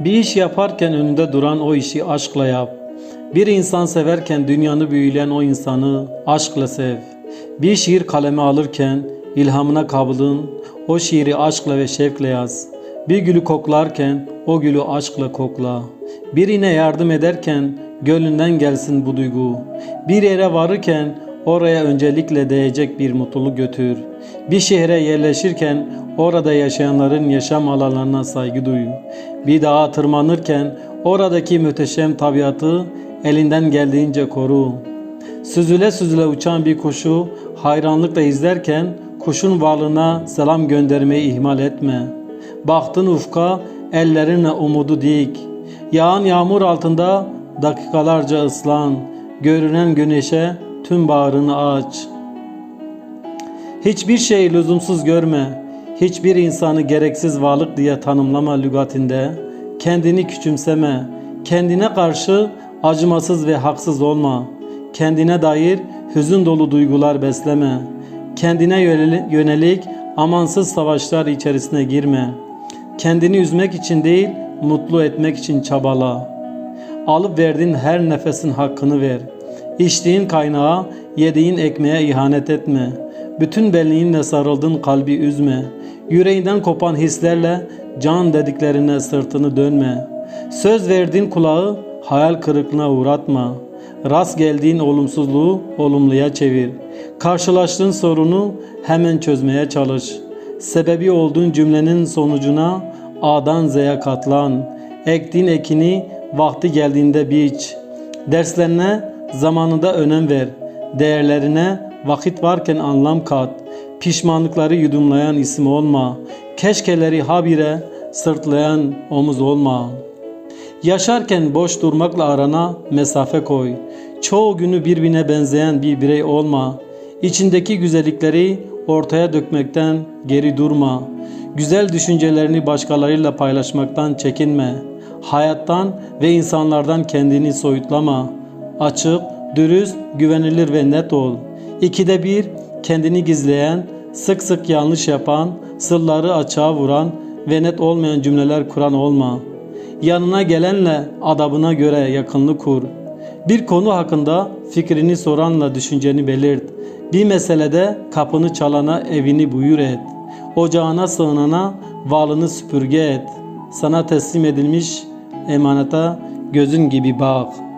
Bir iş yaparken önünde duran o işi aşkla yap. Bir insan severken dünyanı büyüleyen o insanı aşkla sev. Bir şiir kaleme alırken ilhamına kapılın, o şiiri aşkla ve şevkle yaz. Bir gülü koklarken o gülü aşkla kokla. Birine yardım ederken gönlünden gelsin bu duygu. Bir yere varırken oraya öncelikle değecek bir mutluluk götür. Bir şehre yerleşirken orada yaşayanların yaşam alanlarına saygı duy. Bir dağa tırmanırken oradaki müteşem tabiatı elinden geldiğince koru. Süzüle süzüle uçan bir kuşu hayranlıkla izlerken kuşun varlığına selam göndermeyi ihmal etme. Baktın ufka ellerinle umudu dik. Yağan yağmur altında dakikalarca ıslan. Görünen güneşe tüm bağrını aç. Hiçbir şeyi lüzumsuz görme. Hiçbir insanı gereksiz varlık diye tanımlama lügatinde. Kendini küçümseme. Kendine karşı acımasız ve haksız olma. Kendine dair hüzün dolu duygular besleme. Kendine yönelik amansız savaşlar içerisine girme. Kendini üzmek için değil, mutlu etmek için çabala. Alıp verdiğin her nefesin hakkını ver. İçtiğin kaynağa, yediğin ekmeğe ihanet etme. Bütün benliğinle sarıldığın kalbi üzme. Yüreğinden kopan hislerle can dediklerine sırtını dönme. Söz verdiğin kulağı hayal kırıklığına uğratma. Rast geldiğin olumsuzluğu olumluya çevir. Karşılaştığın sorunu hemen çözmeye çalış. Sebebi olduğun cümlenin sonucuna A'dan Z'ye katlan. Ektiğin ekini vakti geldiğinde biç. Derslerine zamanında önem ver. Değerlerine vakit varken anlam kat. Pişmanlıkları yudumlayan isim olma. Keşkeleri habire sırtlayan omuz olma. Yaşarken boş durmakla arana mesafe koy. Çoğu günü birbirine benzeyen bir birey olma. İçindeki güzellikleri ortaya dökmekten geri durma. Güzel düşüncelerini başkalarıyla paylaşmaktan çekinme. Hayattan ve insanlardan kendini soyutlama. Açık, dürüst, güvenilir ve net ol. İkide bir kendini gizleyen, sık sık yanlış yapan, sırları açığa vuran ve net olmayan cümleler kuran olma. Yanına gelenle adabına göre yakınlık kur. Bir konu hakkında fikrini soranla düşünceni belirt. Bir meselede kapını çalana evini buyur et. Ocağına sığınana valını süpürge et. Sana teslim edilmiş emanete gözün gibi bak.''